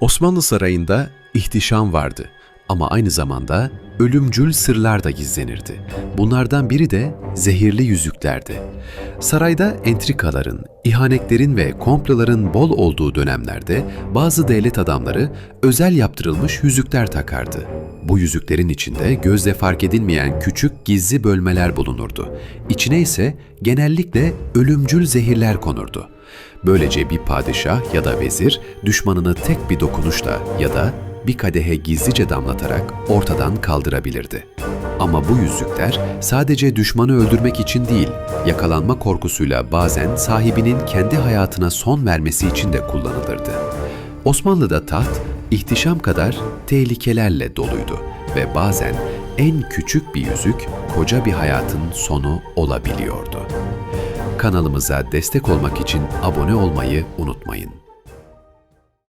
Osmanlı sarayında ihtişam vardı ama aynı zamanda ölümcül sırlar da gizlenirdi. Bunlardan biri de zehirli yüzüklerdi. Sarayda entrikaların, ihanetlerin ve komploların bol olduğu dönemlerde bazı devlet adamları özel yaptırılmış yüzükler takardı. Bu yüzüklerin içinde gözle fark edilmeyen küçük gizli bölmeler bulunurdu. İçine ise genellikle ölümcül zehirler konurdu. Böylece bir padişah ya da vezir düşmanını tek bir dokunuşla ya da bir kadehe gizlice damlatarak ortadan kaldırabilirdi. Ama bu yüzükler sadece düşmanı öldürmek için değil, yakalanma korkusuyla bazen sahibinin kendi hayatına son vermesi için de kullanılırdı. Osmanlı'da taht, ihtişam kadar tehlikelerle doluydu ve bazen en küçük bir yüzük koca bir hayatın sonu olabiliyordu. Kanalımıza destek olmak için abone olmayı unutmayın.